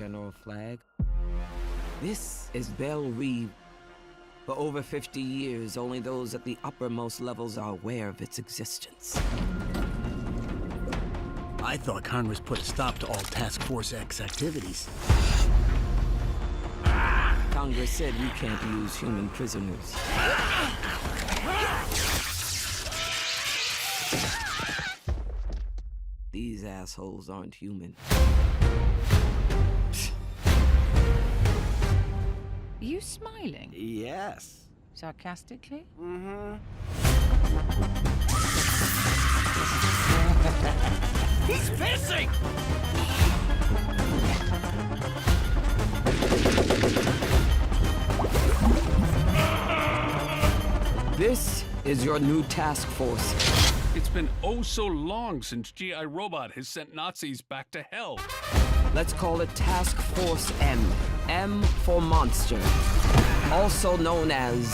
General Flagg. This is Belle Reeve. For over 50 years, only those at the uppermost levels are aware of its existence. I thought Congress put a stop to all Task Force X activities. Congress said we can't use human prisoners. These assholes aren't human. You smiling? Yes. Sarcastically? Mm-hmm. He's pissing! This is your new task force. It's been oh so long since G.I. Robot has sent Nazis back to hell. Let's call it Task Force M. M for Monster. Also known as